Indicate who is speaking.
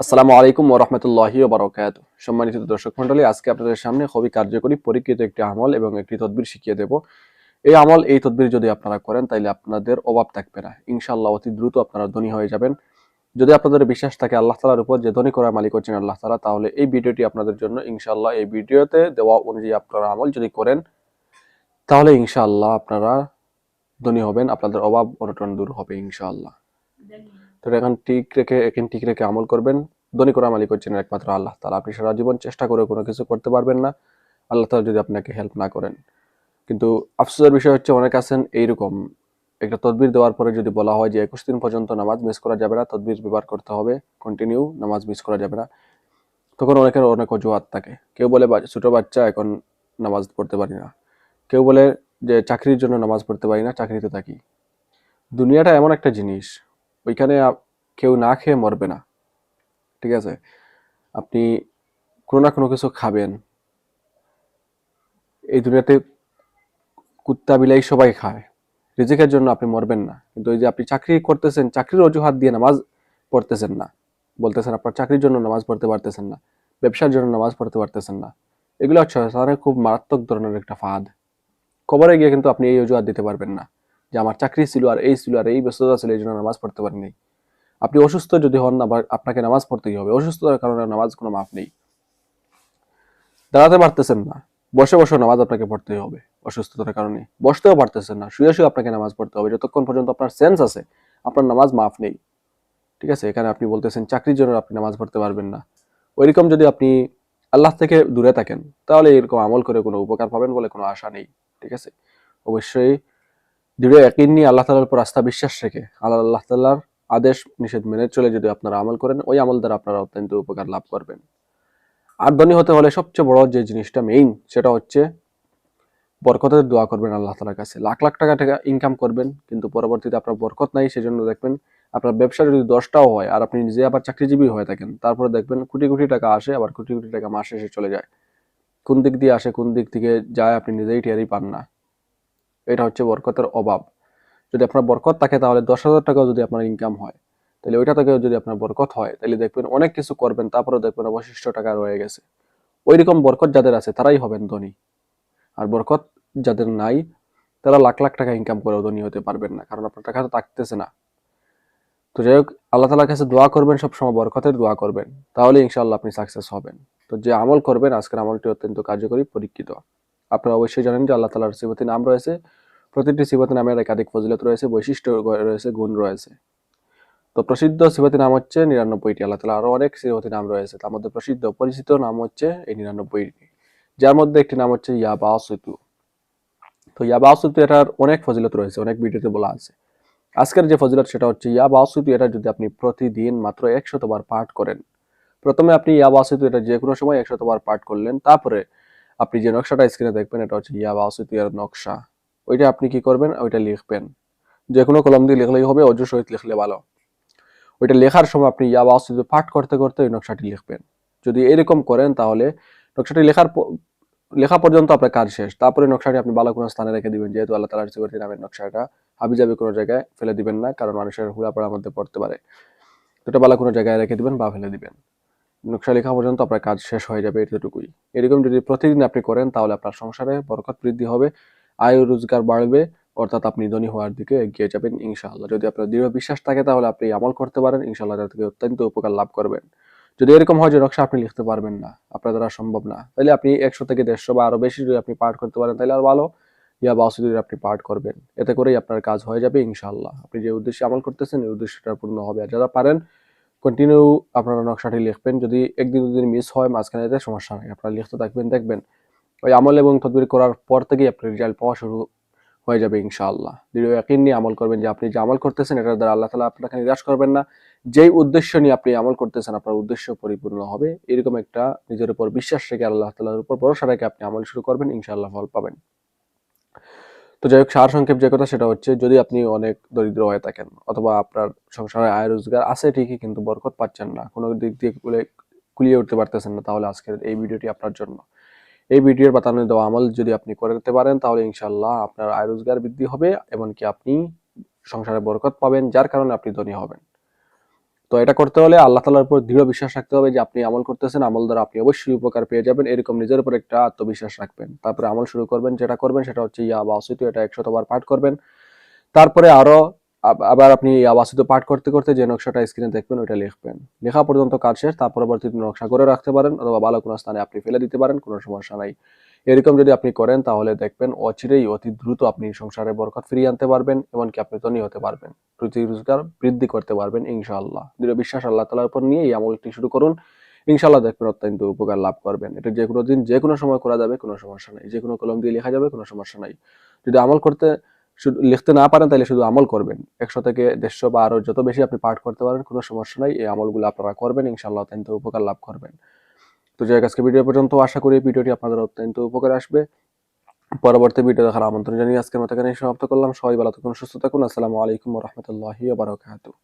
Speaker 1: আসসালামু আলাইকুম ওরহমতুল্লাহি বারকাত। সম্মানিত দর্শক মন্ডলী আজকে আপনাদের সামনে খুবই কার্যকরী, পরীক্ষিত একটি আমল এবং একটি তদবির শিখিয়ে দেব। এই আমল, এই তদবির যদি আপনারা করেন তাহলে আপনাদের অভাব থাকবে না। ইনশাআল্লাহ অতি দ্রুত আপনারা ধনী হয়ে যাবেন। যদি আপনাদের বিশ্বাস থাকে আল্লাহ তালার উপর যে ধনী করার মালিক হচ্ছেন আল্লাহ তালা তাহলে এই ভিডিওটি আপনাদের জন্য ইনশাআল্লাহ এই ভিডিওতে দেওয়া অনুযায়ী আপনারা আমল যদি করেন, তাহলে ইনশাআল্লাহ আপনারা ধনী হবেন, আপনাদের অভাব অনটন দূর হবে ইনশাআল্লাহ। তো এখন ঠিক রেখে, এখন ঠিক রেখে আমল করবেন। ধনী করা মালিক হচ্ছেন একমাত্র আল্লাহ তালা আপনি সারা জীবন চেষ্টা করে কোনো কিছু করতে পারবেন না। আল্লাহ তালা যদি আপনাকে হেল্প না করেন। কিন্তু আফসোসের বিষয় হচ্ছে অনেক আছেন এইরকম। একটা তদবির দেওয়ার পরে যদি বলা হয় যে একুশ দিন পর্যন্ত নামাজ মিস করা যাবে না, তদবির ব্যবহার করতে হবে। কন্টিনিউ নামাজ মিস করা যাবে না। তখন অনেকের অনেক অজুহাত থাকে। কেউ বলে ছোট বাচ্চা, এখন নামাজ পড়তে পারি না। কেউ বলে যে, চাকরির জন্য নামাজ পড়তে পারি না, চাকরিতে থাকি। দুনিয়াটা এমন একটা জিনিস। ওইখানে কেউ না খেয়ে মরবে না। ঠিক আছে? আপনি কোনো না কোনো কিছু খাবেন। এই দুনিয়াতে কুত্তা, বিলাই সবাই খায়। রিজিকের জন্য আপনি মরবেন না। কিন্তু ওই যে আপনি চাকরি করতেছেন, চাকরির অজুহাত দিয়ে নামাজ পড়তেছেন না। বলতেছেন আপনার চাকরির জন্য নামাজ পড়তে পারতেছেন না। ব্যবসার জন্য নামাজ পড়তে পারতেছেন না। এগুলো হচ্ছে খুব মারাত্মক ধরনের একটা ফাঁদ। কবরে গিয়ে কিন্তু আপনি এই অজুহাত দিতে পারবেন না। যে আমার চাকরি ছিল আর এই ছিল আর এই ব্যস্ততা ছিল, এই জন্য নামাজ পড়তে পারিনি। আপনি অসুস্থ যদি হন, আবার আপনাকে নামাজ পড়তেই হবে। অসুস্থতার কারণে নামাজ কোনো মাফ নেই। দাঁড়াতে পারতেছেন না। বসে বসে নামাজ আপনাকে পড়তেই হবে অসুস্থতার কারণে। বসতেও পারতেছেন না। শুয়ে শুয়ে আপনাকে নামাজ পড়তে হবে। যতক্ষণ পর্যন্ত আপনার সেন্স আছে, আপনার নামাজ মাফ নেই। ঠিক আছে? এখানে আপনি বলতেছেন, চাকরির জন্য আপনি নামাজ পড়তে পারবেন না। ওইরকম যদি আপনি আল্লাহ থেকে দূরে থাকেন, তাহলে এরকম আমল করে কোনো উপকার পাবেন বলে কোনো আশা নেই। ঠিক আছে? অবশ্যই দৃঢ় একই নিয়ে আল্লাহ তালার উপর আস্থা বিশ্বাস রেখে আল্লাহ আল্লাহ তাল্লাহর আদেশ নিষেধ মেনে চলে যদি আপনারা আমল করেন, ওই আমল দ্বারা আপনারা অত্যন্ত উপকার লাভ করবেন। আর ধনী হতে হলে সবচেয়ে বড় যে জিনিসটা মেইন সেটা হচ্ছে বরকতের দোয়া করবেন আল্লাহ তালার কাছে। লাখ লাখ টাকা টাকা ইনকাম করবেন, কিন্তু পরবর্তীতে আপনার বরকত নাই, সেজন্য দেখবেন আপনার ব্যবসা যদি দশটাও হয় আর আপনি নিজে আবার চাকরিজীবী হয়ে থাকেন, তারপরে দেখবেন কোটি কোটি টাকা আসে, আবার কোটি কোটি টাকা মাসে শেষে চলে যায়। কোন দিক দিয়ে আসে, কোন দিক থেকে যায় আপনি নিজেই টেরই পান না। এটা হচ্ছে বরকতের অভাব। যদি আপনার বরকত থাকে, তাহলে দশ হাজার টাকাও যদি আপনার ইনকাম হয়, তাহলে ওইটা থেকে যদি আপনার বরকত হয়, তাহলে দেখবেন অনেক কিছু করবেন তারপরে দেখবেন অবশিষ্ট টাকা রয়ে গেছে। ওই রকম বরকত যাদের আছে, তারাই হবেন ধনী। আর বরকত যাদের নাই, তারা লাখ লাখ টাকা ইনকাম করেও ধনী হতে পারবেন না, কারণ আপনার টাকা তো থাকতেছে না। তো যাই হোক, আল্লাহ তালার কাছে দোয়া করবেন, সবসময় বরকতের দোয়া করবেন, তাহলে ইনশাআল্লাহ আপনি সাকসেস হবেন। তো যে আমল করবেন, আজকের আমলটি অত্যন্ত কার্যকরী, পরীক্ষিত। আপনারা অবশ্যই জানেন যে আল্লাহ তালার সিবতী নাম রয়েছে। প্রতিটি সিবতী নামের একাধিক ফজিলত রয়েছে, বৈশিষ্ট্য রয়েছে, গুণ রয়েছে। তো প্রসিদ্ধ সিবতী নাম হচ্ছে নিরানব্বইটি। আল্লাহ তালা আরও অনেক সিবতী নাম রয়েছে। তার মধ্যে প্রসিদ্ধ, পরিচিত নাম হচ্ছে এই নিরানব্বইটি। যার মধ্যে একটি নাম হচ্ছে ইয়াবা সুতু তো ইয়াবা সুতু এটার অনেক ফজিলত রয়েছে, অনেক ভিডিওতে বলা আছে। আজকের যে ফজিলত সেটা হচ্ছে ইয়াবা সুতু এটা যদি আপনি প্রতিদিন মাত্র একশতবার পাঠ করেন। প্রথমে আপনি ইয়াবা সুতু এটা যে কোনো সময় একশতবার পাঠ করলেন, তারপরে আপনি যে নকশাটা স্ক্রিনে দেখবেন, এটা হচ্ছে ইয়াবা সুতু এর নকশা। ওইটা আপনি কি করবেন? ওইটা লিখবেন। যে কোনো কলম দিয়ে লিখলেই হবে, অজু সহিত লিখলে ভালো। ওইটা লেখার সময় আপনি ইয়াবা অস্তিত্ব পাঠ করতে করতে ওই নকশাটি লিখবেন। যদি এরকম করেন তাহলে নকশাটি লেখার লেখা পর্যন্ত আপনার কাজ শেষ। তারপরে নকশাটি আপনি ভালো কোনো স্থানে রেখে দিবেন, যেহেতু আল্লাহ তালার সিবতী নামের নকশাটা হাবি যাবে কোনো জায়গায় ফেলে দিবেন না, কারণ মানুষের হুড়াপড়ার মধ্যে পড়তে পারে। তো এটা ভালো কোনো জায়গায় রেখে দিবেন বা ফেলে দিবেন। নকশা লেখা পর্যন্ত আপনার কাজ শেষ হয়ে যাবে এতটুকুই। এরকম যদি প্রতিদিন আপনি করেন, তাহলে আপনার সংসারে বরকত বৃদ্ধি হবে, আয় রোজগার বাড়বে, অর্থাৎ আপনি ধনী হওয়ার দিকে এগিয়ে যাবেন ইনশাআল্লাহ। যদি আপনার দৃঢ় বিশ্বাস থাকে, তাহলে আপনি আমল করতে পারেন, ইনশাআল্লাহ থেকে অত্যন্ত উপকার লাভ করবেন। যদি এরকম হয় যে নকশা আপনি লিখতে পারবেন না, আপনার দ্বারা সম্ভব না, তাহলে আপনি একশো থেকে দেড়শো বা আরও বেশি যদি আপনি পাঠ করতে পারেন, তাহলে আর ভালো। ইয়া বা যদি আপনি পাঠ করবেন, এতে করেই আপনার কাজ হয়ে যাবে ইনশাআল্লাহ। আপনি যে উদ্দেশ্যে আমল করতেছেন, এই উদ্দেশ্যটা পূর্ণ হবে। আর যারা পারেন কন্টিনিউ আপনারা নকশাটি লিখবেন। যদি একদিন দুদিন মিস হয়, মাঝখানে এতে সমস্যা নেই। আপনারা লিখতে থাকবেন, দেখবেন ওই আমল এবং তদবির করার পর থেকেই আপনি রেজাল্ট পাওয়া শুরু হয়ে যাবে ইনশাআল্লাহ। দৃঢ় একই নিয়ে আমল করবেন যে আপনি যে আমল করতেছেন, এটার দ্বারা আল্লাহ তালা আপনাকে নিরাশ করবেন না। যেই উদ্দেশ্য নিয়ে আপনি আমল করতেছেন, আপনার উদ্দেশ্য পরিপূর্ণ হবে। এরকম একটা নিজের উপর বিশ্বাস রেখে আল্লাহ তালার উপর ভরসা রেখে আপনি আমল শুরু করবেন, ইনশাআল্লাহ ফল পাবেন। তো যাই হোক, সার সংক্ষেপ যে কথা সেটা হচ্ছে, যদি আপনি অনেক দরিদ্র হয়ে থাকেন অথবা আপনার সংসারে আয় রোজগার আছে ঠিকই, কিন্তু বরকত পাচ্ছেন না, কোনো দিক দিয়ে কুলে- কুলিয়ে উঠতে পারতেছেন না, তাহলে আজকের এই ভিডিওটি আপনার জন্য। এই ভিডিওর বাতানো দেওয়া আমল যদি আপনি করে করতে পারেন, তাহলে ইনশাল্লাহ আপনার আয় রোজগার বৃদ্ধি হবে, এমনকি আপনি সংসারে বরকত পাবেন, যার কারণে আপনি ধনী হবেন। তো এটা করতে হলে আল্লাহ তালার উপর দৃঢ় বিশ্বাস রাখতে হবে যে আপনি আমল করতেছেন, আমল দ্বারা আপনি অবশ্যই উপকার পেয়ে যাবেন। এরকম নিজের উপর একটা আত্মবিশ্বাস রাখবেন। তারপরে আমল শুরু করবেন, যেটা করবেন সেটা হচ্ছে ইয়া বাসিত এটা একশতবার পাঠ করবেন। তারপরে আরও আবার আপনি আবাসিত পাঠ করতে করতে যে নকশাটা স্ক্রিনে দেখবেন, ওইটা লিখবেন। লেখা পর্যন্ত কাজ শেষ তার পরবর্তীতে নকশা করে রাখতে পারেন, অথবা ভালো কোনো স্থানে আপনি ফেলে দিতে পারেন, কোনো সমস্যা নাই। এরকম যদি আপনি করেন, তাহলে দেখবেন অচিরেই অতি দ্রুত আপনি সংসারে বরকত ফিরিয়ে আনতে পারবেন, এমনকি আপনি ধনী হতে পারবেন। রুচি রোজগার বৃদ্ধি করতে পারবেন, ইনশাআল্লাহ। দৃঢ় বিশ্বাস আল্লাহ তালার উপর নিয়ে এই আমলটি শুরু করুন। ইনশাআল্লাহ দেখবেন অত্যন্ত উপকার লাভ করবেন। এটা যে কোনো দিন, যে কোনো সময় করা যাবে, কোনো সমস্যা নাই। যে কোনো কলম দিয়ে লেখা যাবে, কোনো সমস্যা নাই। যদি আমল করতে শুধু লিখতে না পারেন, তাহলে শুধু আমল করবেন। একশো থেকে দেড়শো বা আরও যত বেশি আপনি পাঠ করতে পারেন, কোনো সমস্যা নাই। এই আমলগুলো আপনারা করবেন, ইনশাআল্লাহ অত্যন্ত উপকার লাভ করবেন। তো যাই আজকে ভিডিও পর্যন্ত আশা করি ভিডিওটি আপনাদের অত্যন্ত উপকার আসবে। পরবর্তী ভিডিও দেখার আমন্ত্রণ জানিয়ে আজকের মতো এখানে সমাপ্ত করলাম। সবাই ভালো থাকুন, সুস্থ থাকুন। আসসালামু আলাইকুম রহমতুল্লাহি বারকাতুহ।